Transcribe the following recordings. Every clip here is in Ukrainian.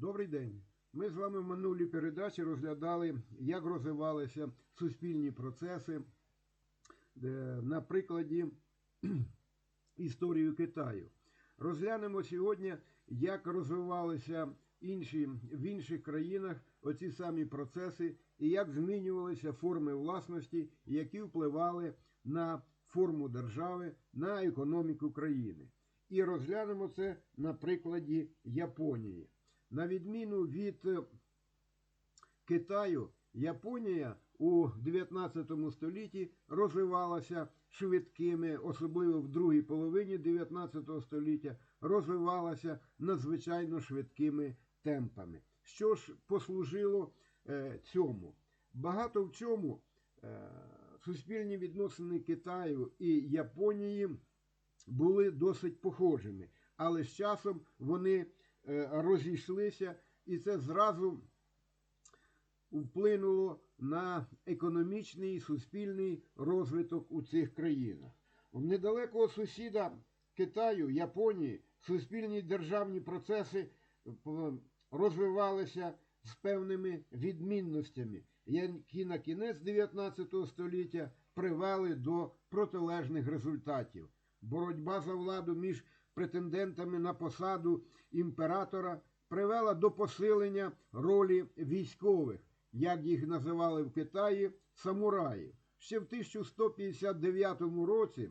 Добрий день. Ми з вами в минулій передачі розглядали, як розвивалися суспільні процеси на прикладі історії Китаю. Розглянемо сьогодні, як розвивалися інші, в інших країнах оці самі процеси і як змінювалися форми власності, які впливали на форму держави, на економіку країни. І розглянемо це на прикладі Японії. На відміну від е, Китаю, Японія у 19 столітті розвивалася швидкими, особливо в другій половині 19 століття, розвивалася надзвичайно швидкими темпами. Що ж послужило е, цьому? Багато в чому е, суспільні відносини Китаю і Японії були досить похожими, але з часом вони розійшлися, і це зразу вплинуло на економічний і суспільний розвиток у цих країнах. У недалекого сусіда Китаю, Японії, суспільні державні процеси е, розвивалися з певними відмінностями, які на кінець 19 століття привели до протилежних результатів. Боротьба за владу між претендентами на посаду імператора привела до посилення ролі військових, як їх називали в Китаї, самураїв. Ще в 1159 році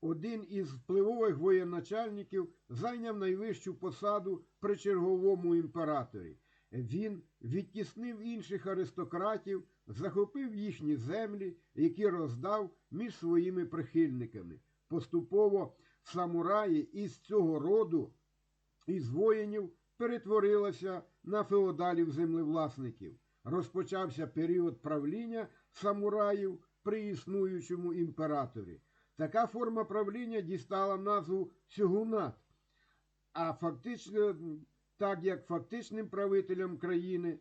один із впливових воєначальників зайняв найвищу посаду при черговому імператорі. Він відтіснив інших аристократів, захопив їхні землі, які роздав між своїми прихильниками. Поступово самураї із цього роду, із воїнів, перетворилися на феодалів землевласників. Розпочався період правління самураїв при існуючому імператорі. Така форма правління дістала назву сюгунат, а фактично, так як фактичним правителем країни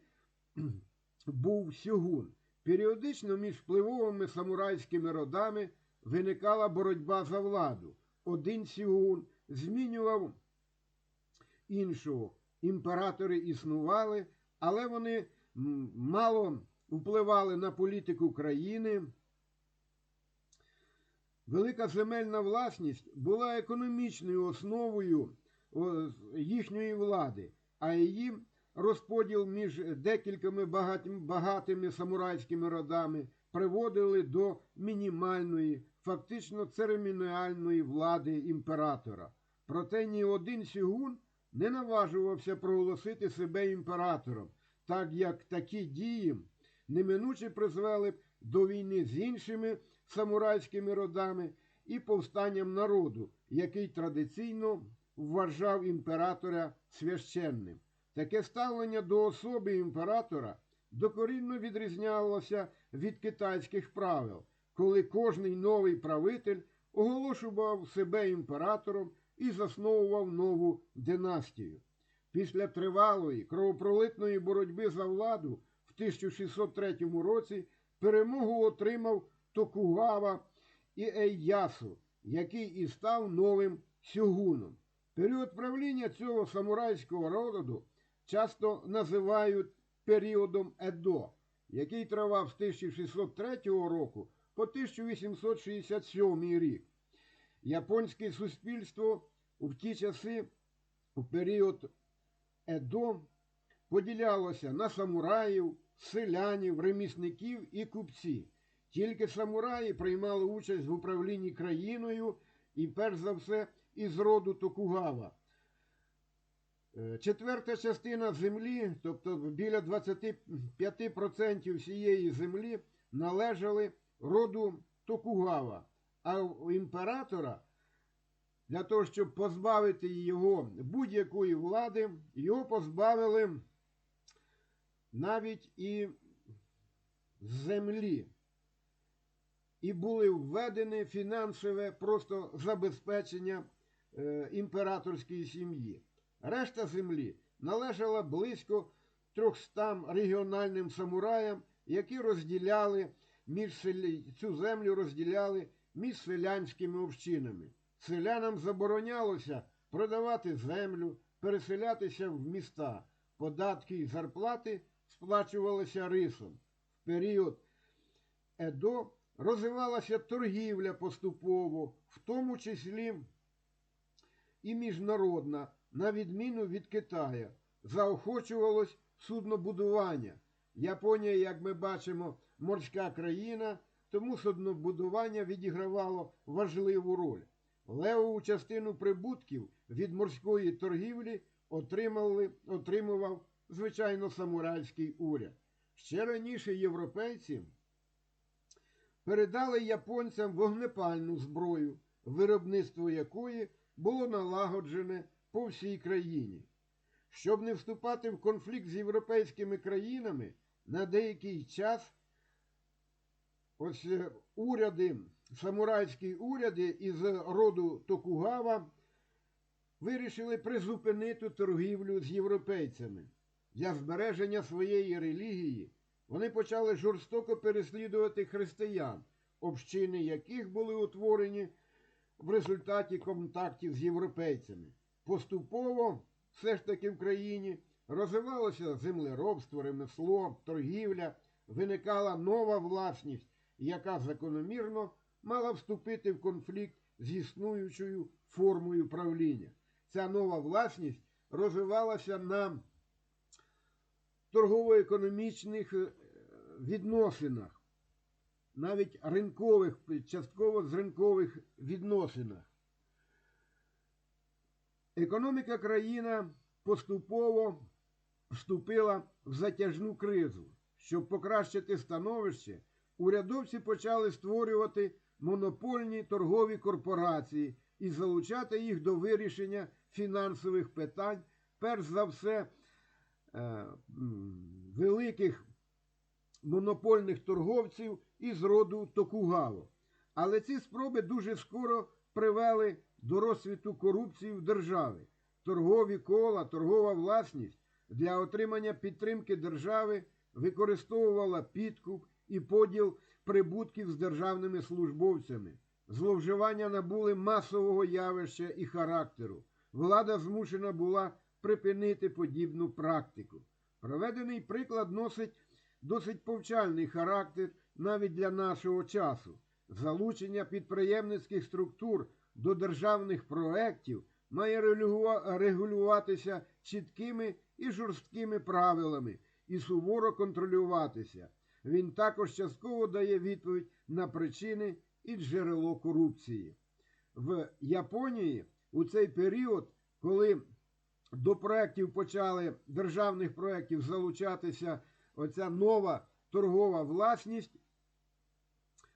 був сюгун. Періодично між впливовими самурайськими родами виникала боротьба за владу. Один сюгун змінював іншого. Імператори існували, але вони мало впливали на політику країни. Велика земельна власність була економічною основою їхньої влади, а її розподіл між декількома багатими самурайськими родами приводили до мінімальної, фактично церемоніальної влади імператора. Проте ні один сюгун не наважувався проголосити себе імператором, так як такі дії неминуче призвели б до війни з іншими самурайськими родами і повстанням народу, який традиційно вважав імператора священним. Таке ставлення до особи імператора докорінно відрізнялося від китайських правил, коли кожний новий правитель оголошував себе імператором і засновував нову династію. Після тривалої кровопролитної боротьби за владу в 1603 році перемогу отримав Токугава і Ейясу, який і став новим сюгуном. Період правління цього самурайського роду часто називають періодом Едо, який тривав з 1603 року по 1867 рік. Японське суспільство в ті часи, у період Едо, поділялося на самураїв, селянів, ремісників і купців. Тільки самураї приймали участь в управлінні країною і, перш за все, із роду Токугава. Четверта частина землі, тобто біля 25% всієї землі, належали роду Токугава, а у імператора для того, щоб позбавити його будь-якої влади, його позбавили навіть і землі. І були введені фінансове просто забезпечення е, імператорської сім'ї. Решта землі належала близько 300 регіональним самураям, які розділяли між селі... цю землю розділяли між селянськими общинами. Селянам заборонялося продавати землю, переселятися в міста. Податки і зарплати сплачувалися рисом. В період Едо розвивалася торгівля поступово, в тому числі і міжнародна, на відміну від Китая. Заохочувалось суднобудування. Японія, як ми бачимо, морська країна, тому суднобудування відігравало важливу роль. Левову частину прибутків від морської торгівлі отримали, отримував, звичайно, самурайський уряд. Ще раніше європейці передали японцям вогнепальну зброю, виробництво якої було налагоджене по всій країні. Щоб не вступати в конфлікт з європейськими країнами, на деякий час ось е, уряди, самурайські уряди із роду Токугава вирішили призупинити торгівлю з європейцями. Для збереження своєї релігії вони почали жорстоко переслідувати християн, общини яких були утворені в результаті контактів з європейцями. Поступово все ж таки в країні розвивалося землеробство, ремесло, торгівля, виникала нова власність, яка закономірно мала вступити в конфлікт з існуючою формою правління. Ця нова власність розвивалася на торгово-економічних е, відносинах, навіть ринкових, частково з ринкових відносинах. Економіка країна поступово вступила в затяжну кризу. Щоб покращити становище, урядовці почали створювати монопольні торгові корпорації і залучати їх до вирішення фінансових питань, перш за все, е, великих монопольних торговців із роду Токугаво. Але ці спроби дуже скоро привели до розсвіту корупції в державі. Торгові кола, торгова власність для отримання підтримки держави використовувала підкуп і поділ прибутків з державними службовцями. Зловживання набули масового явища і характеру. Влада змушена була припинити подібну практику. Проведений приклад носить досить повчальний характер навіть для нашого часу. Залучення підприємницьких структур до державних проєктів має регулюватися чіткими і жорсткими правилами і суворо контролюватися. Він також частково дає відповідь на причини і джерело корупції. В Японії у цей період, коли до проєктів почали державних проєктів залучатися оця нова торгова власність,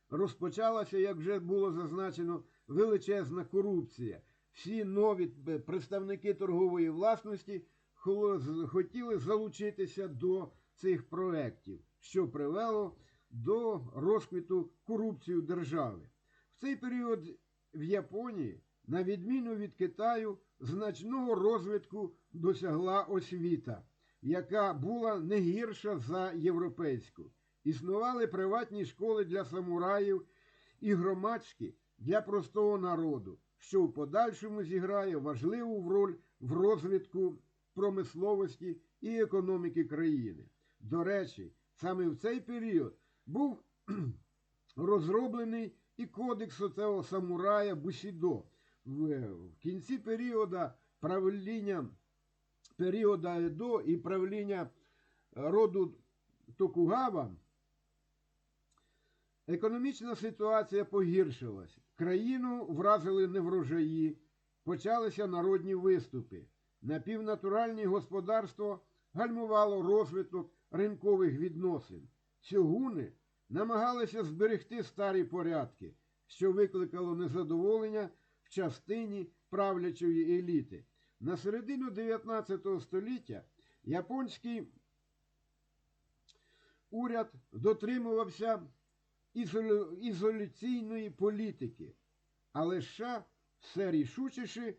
розпочалася, як вже було зазначено, величезна корупція. Всі нові представники торгової власності хотіли залучитися до цих проєктів, що привело до розквіту корупції держави. В цей період в Японії, на відміну від Китаю, значного розвитку досягла освіта, яка була не гірша за європейську. Існували приватні школи для самураїв і громадські для простого народу, що в подальшому зіграє важливу роль в розвитку промисловості і економіки країни. До речі, саме в цей період був розроблений і кодекс цього самурая Бусідо. В кінці періоду правління періода Едо і правління роду Токугава економічна ситуація погіршилась. Країну вразили неврожаї, почалися народні виступи. Напівнатуральне господарство гальмувало розвиток ринкових відносин. Сьогуни намагалися зберегти старі порядки, що викликало незадоволення в частині правлячої еліти. На середину 19 століття японський уряд дотримувався ізоляційної політики, але США все рішучіше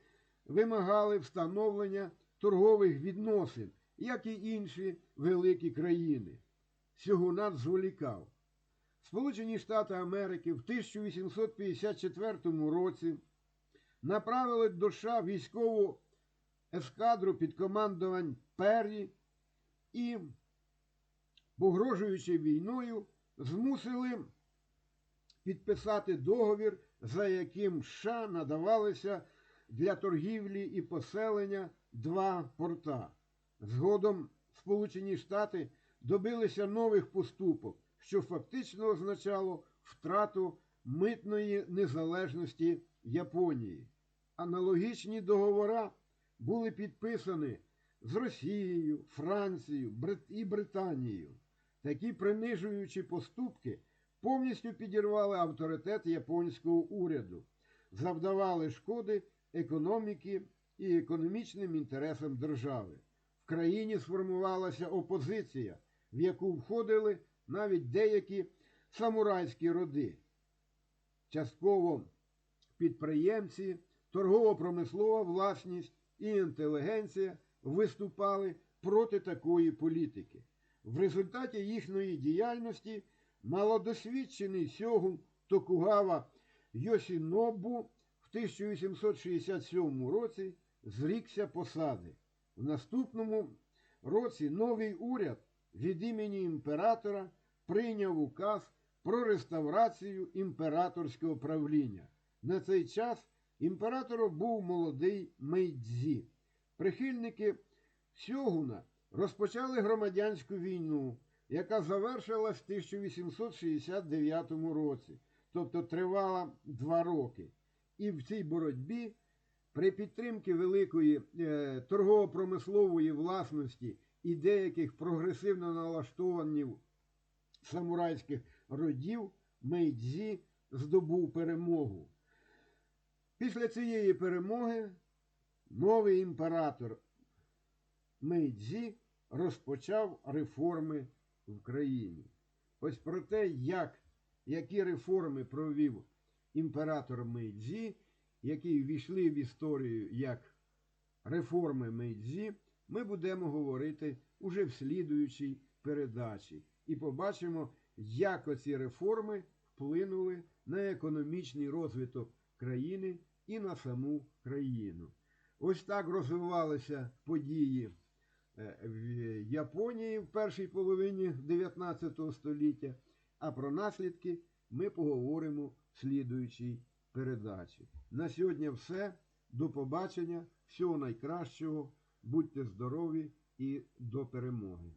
вимагали встановлення торгових відносин, як і інші великі країни. Сьогунат зволікав. Сполучені Штати Америки в 1854 році направили до США військову ескадру під командувань Перрі і, погрожуючи війною, змусили підписати договір, за яким США надавалися для торгівлі і поселення два порта. Згодом Сполучені Штати добилися нових поступок, що фактично означало втрату митної незалежності Японії. Аналогічні договори були підписані з Росією, Францією і Британією. Такі принижуючі поступки повністю підірвали авторитет японського уряду, завдавали шкоди економіки і економічним інтересам держави. В країні сформувалася опозиція, в яку входили навіть деякі самурайські роди. Частково підприємці, торгово-промислова власність і інтелігенція виступали проти такої політики. В результаті їхньої діяльності малодосвідчений сьогун Токугава Йосінобу в 1867 році зрікся посади. В наступному році новий уряд від імені імператора прийняв указ про реставрацію імператорського правління. На цей час імператором був молодий Мейдзі. Прихильники Сьогуна розпочали громадянську війну, яка завершилась в 1869 році, тобто тривала два роки. І в цій боротьбі при підтримці великої е, торгово-промислової власності і деяких прогресивно налаштованих самурайських родів Мейдзі здобув перемогу. Після цієї перемоги новий імператор Мейдзі розпочав реформи в країні. Ось про те, як, які реформи провів імператор Мейдзі, які ввійшли в історію як реформи Мейдзі, ми будемо говорити уже в слідуючій передачі. І побачимо, як оці реформи вплинули на економічний розвиток країни і на саму країну. Ось так розвивалися події е, в Японії в першій половині 19 століття, а про наслідки ми поговоримо в слідуючій передачі. На сьогодні все. До побачення, всього найкращого, будьте здорові і до перемоги.